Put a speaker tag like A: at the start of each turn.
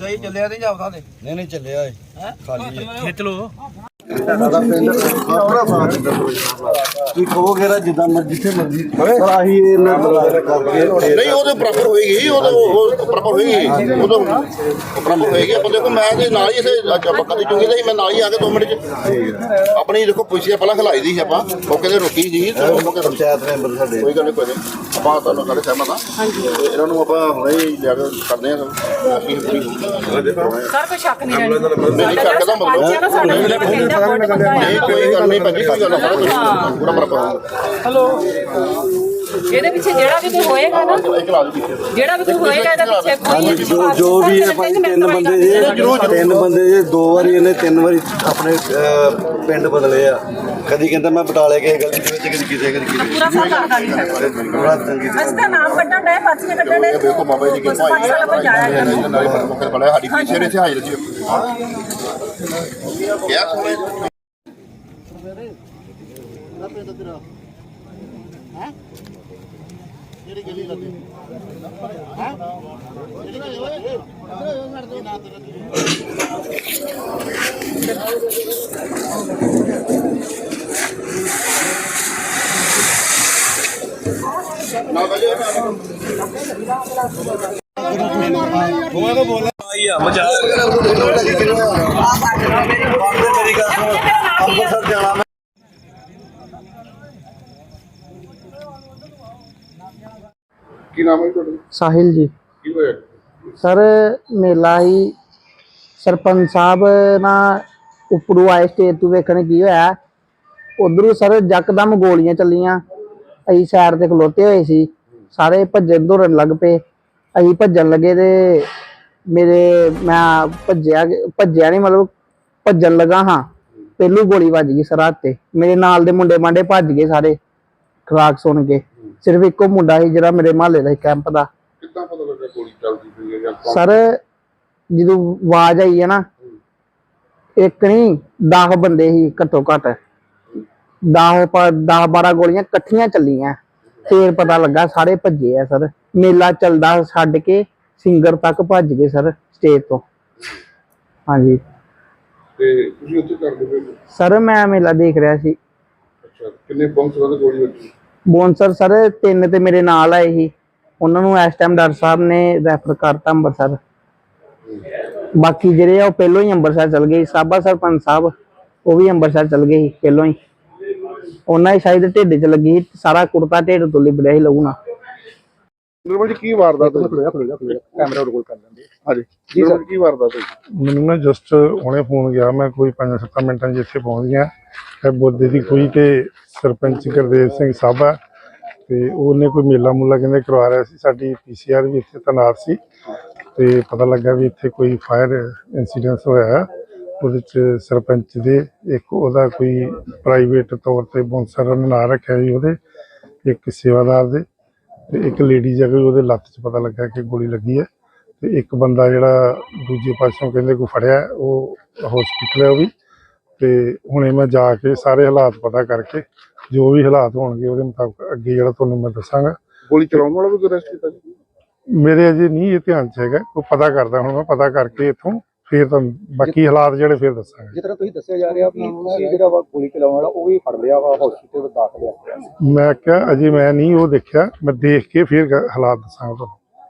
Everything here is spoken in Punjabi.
A: ਲਈ ਚੱਲਿਆ ਨਹੀਂ ਜਾਪਦਾ ਤੇ
B: ਨਹੀਂ ਨਹੀਂ ਚੱਲਿਆ ਏ।
A: ਹੈ?
B: ਖਾਲੀ
A: ਖਿੱਚ ਲੋ
B: ਸਾਡਾ ਪਿੰਡ ਆਪਣਾ ਬਾਹਰ ਕੀ ਕਹੋਗੇ ਜਿੱਦਾਂ ਮਰਜ਼ੀ ਜਿੱਥੇ ਮਰਜ਼ੀ। ਪਰ ਆਹੀ ਇਹਨਾਂ ਬੁਲਾਇਆ ਕਰਕੇ
C: ਨਹੀਂ ਉਹਦੇ ਬਰਾਬਰ ਹੋਏਗੀ ਉਹਦੇ ਉਹ ਬਰਾਬਰ ਹੋਏਗੀ। ਉਹਦੇ ਬਰਾਬਰ ਹੋਏਗੀ। ਆਪਾਂ ਦੇਖੋ ਮੈਂ ਤੇ ਨਾਲ ਹੀ ਇਸੇ ਅੱਜ ਆਪਾਂ ਕਦੇ ਚੁੰਗੀ ਤੇ ਮੈਂ ਨਾਲ ਹੀ ਆ ਕੇ 2 ਮਿੰਟ ਚ ਆਪਣੀ ਦੇਖੋ ਪੁਲਿਸ ਪਹਿਲਾਂ ਖਲਾਈ ਦੀ ਸੀ ਆਪਾਂ। ਮੌਕੇ ਤੇ ਰੋਕੀ ਸੀ ਤੇ ਉਹ ਤੇ
B: ਪੰਚਾਇਤ ਮੈਂਬਰ ਸਾਡੇ
C: ਕੋਈ ਗੱਲ ਨਹੀਂ ਕੋਈ ਨਹੀਂ। ਆਪਾਂ ਤੁਹਾਨੂੰ ਸਾਡੇ ਸਹਿਮਤ ਹਾਂ। ਹਾਂਜੀ। ਇਹਨਾਂ ਨੂੰ ਆਪਾਂ ਹੁਣੇ ਹੀ ਲਿਆ ਕੇ ਕਰਦੇ ਹਾਂ। ਅਸੀਂ ਪੂਰੀ
D: ਸਰ ਕੋਈ ਸ਼ੱਕ ਨਹੀਂ ਰਹਿਣੀ
C: ਨਹੀਂ ਸ਼ੱਕ ਦਾ ਮਤਲਬ
D: ਨਾ ਆ
C: ਨਹੀਂ ਕੋਈ ਗੱਲ ਨਹੀਂ ਭਾਜੀ ਕੋਈ ਗੱਲ ਨਹੀਂ ਪੂਰਾ ਬਰਾਬਰ ਹੋਊਗਾ
D: ਇਹਦੇ ਪਿੱਛੇ ਜਿਹੜਾ ਵੀ ਕੋਈ ਹੋਏਗਾ ਨਾ ਜਿਹੜਾ ਵੀ ਕੋਈ ਹੋਏਗਾ ਇਹਦੇ ਪਿੱਛੇ ਕੋਈ
B: ਜੋ ਜੋ ਵੀ ਇਹ ਭਾਈ ਤਿੰਨ ਬੰਦੇ ਜੇ ਤਿੰਨ ਬੰਦੇ ਜੇ ਦੋ ਵਾਰੀ ਇਹਨੇ ਤਿੰਨ ਵਾਰੀ ਆਪਣੇ ਪਿੰਡ ਬਦਲੇ ਆ। ਕਦੀ ਕਹਿੰਦਾ ਮੈਂ ਬਟਾਲੇ ਗਏ ਗਲਤੀ ਦੇ ਵਿੱਚ ਕਦੀ ਕਿਸੇ ਕਦੀ ਕਿਸੇ
D: ਪੂਰਾ ਲੱਗਦਾ ਨਹੀਂ
B: ਬੜਾ ਤੰਗੀ
D: ਤਾਂ ਨਾਮ ਕੱਢਣ ਡਏ ਪਰਚੀਆਂ ਕੱਢਣ ਡਏ।
C: ਦੇਖੋ ਬਾਬਾ ਜੀ ਦੀ ਕਿਰਪਾ
D: ਪੰਜ ਸਾਲ ਆਪਾਂ ਜਾਇਆ ਕਰਨਾ
C: ਨਾਲੇ ਪਰ ਮੌਕੇ ਬੜਾ ਸਾਡੀ ਪੁਲਿਸ ਇਹਦੇ ਇੱਥੇ ਹਾਜ਼ਰ ਸੀ ਕਿਆ ਸੋਲੇ
B: ਮੇਰੀ ਗੱਲ ਸੁਣੋ ਅੰਮ੍ਰਿਤਸਰ ਜਾਣਾ ਮੈਂ
C: ਕੀ ਨਾਮ ਹੈ ਤੁਹਾਡਾ?
E: ਸਾਹਿਲ ਜੀ।
C: ਕੀ ਹੋਇਆ?
E: ਸਰ ਮੇਲਾ ਹੀ ਸਰਪੰਚ ਸਾਹਿਬ ਨਾ ਉੱਪਰੋਂ ਆਏ ਸਟੇਜ ਤੋਂ ਵੇਖਣ ਕੀ ਹੋਇਆ। ਉਧਰੋਂ ਸਰ ਯਕਦਮ ਗੋਲੀਆਂ ਚੱਲੀਆਂ। ਅਸੀਂ ਸਾਈਡ ਤੇ ਖਲੋਤੇ ਹੋਏ ਸੀ। ਸਾਰੇ ਭੱਜਣ ਦੌੜਨ ਲੱਗ ਪਏ। ਅਸੀਂ ਭੱਜਣ ਲੱਗੇ ਤੇ ਮੇਰੇ ਮੈਂ ਭੱਜਿਆ ਭੱਜਿਆ ਨਹੀਂ ਮਤਲਬ ਭੱਜਣ ਲੱਗਾ ਹਾਂ। ਪਹਿਲੂ ਗੋਲੀ ਵੱਜ ਗਈ ਸਰ ਹੱਥ ਤੇ। ਮੇਰੇ ਨਾਲ ਦੇ ਮੁੰਡੇ ਮਾਂਡੇ ਭੱਜ ਗਏ ਸਾਰੇ। ਖਰਾਕ ਸੁਣ ਕੇ। ਸਿਰਫ ਇੱਕੋ ਮੁੰਡਾ ਸੀ ਜਿਹੜਾ ਮੇਰੇ ਮਹੱਲੇ ਦਾ ਸੀ ਕੈਂਪ ਦਾ।
C: ਕਿੱਦਾਂ ਪਤਾ ਲੱਗਾ ਗੋਲੀ ਚੱਲਦੀ ਪਈ ਹੈ ਜਾਂ ਕੌਣ-
E: ਸਰ ਜਦੋਂ ਆਵਾਜ਼ ਆਈ ਹੈ ਨਾ ਇੱਕ ਨਹੀਂ 10 ਬੰਦੇ ਸੀ ਘੱਟੋ ਘੱਟ। 10 10 12 ਗੋਲੀਆਂ ਇਕੱਠੀਆਂ ਚੱਲੀਆਂ। ਫੇਰ ਪਤਾ ਲੱਗਾ ਸਾਰੇ ਭੱਜੇ ਆ ਸਰ। ਮੇਲਾ ਚੱਲਦਾ ਛੱਡ ਕੇ ਸਿੰਗਰ ਤੱਕ ਭੱਜ ਗਏ ਸਰ ਸਟੇਜ ਤੋਂ। ਹਾਂਜੀ।
C: ਤੇ ਤੁਸੀਂ ਉੱਥੇ ਕਰਦੇ ਪਏ?
E: ਸਰ ਮੈਂ ਮੇਲਾ ਦੇਖ ਰਿਹਾ ਸੀ।
C: ਅੱਛਾ ਕਿੰਨੇ ਬੰਸ ਵਾਲੇ ਗੋਲੀ ਵੱਜੀ?
E: ਬੌਂਸਰ ਸਰ ਤਿੰਨ ਤੇ ਮੇਰੇ ਨਾਲ ਆਏ ਸੀ। ਉਹਨਾਂ ਨੂੰ ਇਸ ਟਾਈਮ ਡਾਕਟਰ ਸਾਹਿਬ ਨੇ ਰੈਫਰ ਕਰਤਾ ਅੰਮ੍ਰਿਤਸਰ ਬਾਕੀ ਜਿਹੜੇ ਆ ਉਹ ਪਹਿਲੋਂ ਹੀ ਅੰਮ੍ਰਿਤਸਰ ਚਲ ਗਏ ਸੀ। ਸਾਬਾ ਸਰਪੰਚ ਸਾਹਿਬ ਉਹ ਵੀ ਅੰਮ੍ਰਿਤਸਰ ਚਲ ਗਏ ਸੀ ਪਹਿਲੋਂ ਹੀ। ਉਹਨਾਂ ਦੀ ਸ਼ਾਇਦ ਢਿੱਡ 'ਚ ਲੱਗੀ ਸੀ, ਸਾਰਾ ਕੁੜਤਾ ਢਿੱਡ ਤੋਂ ਲਿਬੜਿਆ ਸੀ ਲਹੂ ਨਾਲ।
C: ਨਿਰਮਲ ਜੀ ਕੀ ਵਾਰਦਾਤ ਹੋਈ? ਕੈਮਰਾ ਰੋਲ ਕਰ ਲੈਂਦੇ। ਹਾਂਜੀ। ਜੀ ਸਰ ਕੀ ਵਾਰਦਾਤ ਹੋਈ?
F: ਮੈਨੂੰ ਨਾ ਜਸਟ ਹੁਣੇ ਫੋਨ ਗਿਆ ਮੈਂ ਕੋਈ 5-7 ਮਿੰਟਾਂ ਇੱਥੇ ਪਹੁੰਚ ਗਿਆ। ਇਹ ਬੋਦੇ ਦੀ ਕੋਈ ਤੇ ਸਰਪੰਚ ਗੁਰਦੇਵ ਸਿੰਘ ਸਾਬਾ ਤੇ ਉਹਨੇ ਕੋਈ ਮੇਲਾ ਮੂਲਾ ਕਹਿੰਦੇ ਕਰਵਾ ਰਿਹਾ ਸੀ। ਸਾਡੀ ਪੀਸੀਆਰ ਵੀ ਇੱਥੇ ਤੈਨਾਤ ਸੀ। ਤੇ ਪਤਾ ਲੱਗਾ ਵੀ ਇੱਥੇ ਕੋਈ ਫਾਇਰ ਇਨਸੀਡੈਂਟ ਹੋਇਆ ਉਹਦੇ ਚ ਸਰਪੰਚ ਦੇ ਇੱਕ ਉਹਦਾ ਕੋਈ ਪ੍ਰਾਈਵੇਟ ਤੌਰ ਤੇ ਬੌਂਸਰ ਨਾਂ ਰੱਖਿਆ ਜੀ ਉਹਦੇ ਇੱਕ ਸੇਵਾਦਾਰ ਦੇ। ਤੇ ਇੱਕ ਲੇਡੀ ਜਗ੍ਹਾ ਉਹਦੇ ਲੱਤ 'ਚ ਪਤਾ ਲੱਗਾ ਕਿ ਗੋਲੀ ਲੱਗੀ ਹੈ ਤੇ ਇੱਕ ਬੰਦਾ ਜਿਹੜਾ ਦੂਜੇ ਪਾਸਿਓਂ ਕਹਿੰਦੇ ਕੋ ਫੜਿਆ ਹੈ, ਉਹ ਹਸਪੀਟਲ ਹੈ ਉਹ ਵੀ। ਤੇ ਹੁਣੇ ਮੈਂ ਜਾ ਕੇ ਸਾਰੇ ਹਾਲਾਤ ਪਤਾ ਕਰਕੇ ਜੋ ਵੀ ਹਾਲਾਤ ਹੋਣਗੇ ਉਹਦੇ ਮੁਤਾਬਕ ਅੱਗੇ ਜਿਹੜਾ ਤੁਹਾਨੂੰ ਮੈਂ ਦੱਸਾਂਗਾ।
C: ਗੋਲੀ ਚਲਾਉਣ ਵਾਲਾ ਵੀ ਅਰੈਸਟ ਕੀਤਾ ਜੀ?
F: ਮੇਰੇ ਅਜੇ ਨਹੀਂ ਇਹ ਧਿਆਨ 'ਚ ਹੈਗਾ ਉਹ ਪਤਾ ਕਰਦਾ ਹੁਣ ਮੈਂ ਪਤਾ ਕਰਕੇ ਇੱਥੋਂ ਫਿਰ ਤੁਹਾਨੂੰ ਬਾਕੀ ਹਾਲਾਤ ਜਿਹੜੇ ਫਿਰ ਦੱਸਾਂਗਾ।
G: ਜਿਸ ਤਰ੍ਹਾਂ ਤੁਸੀਂ ਦੱਸਿਆ ਜਾ ਰਿਹਾ ਵੀ ਤੁਸੀਂ ਜਿਹੜਾ ਵਾ ਗੋਲੀ ਚਲਾਉਣ ਵਾਲਾ ਉਹ ਵੀ ਫੜ ਲਿਆ ਵਾ ਹਸਪੀਟਲ ਦਾਖਲ ਆ
F: ਮੈਂ ਕਿਹਾ ਅਜੇ ਮੈਂ ਨਹੀਂ ਉਹ ਦੇਖਿਆ ਮੈਂ ਦੇਖ ਕੇ ਫਿਰ ਗ- ਹਾਲਾਤ ਦੱਸਾਂਗਾ ਤੁਹਾਨੂੰ।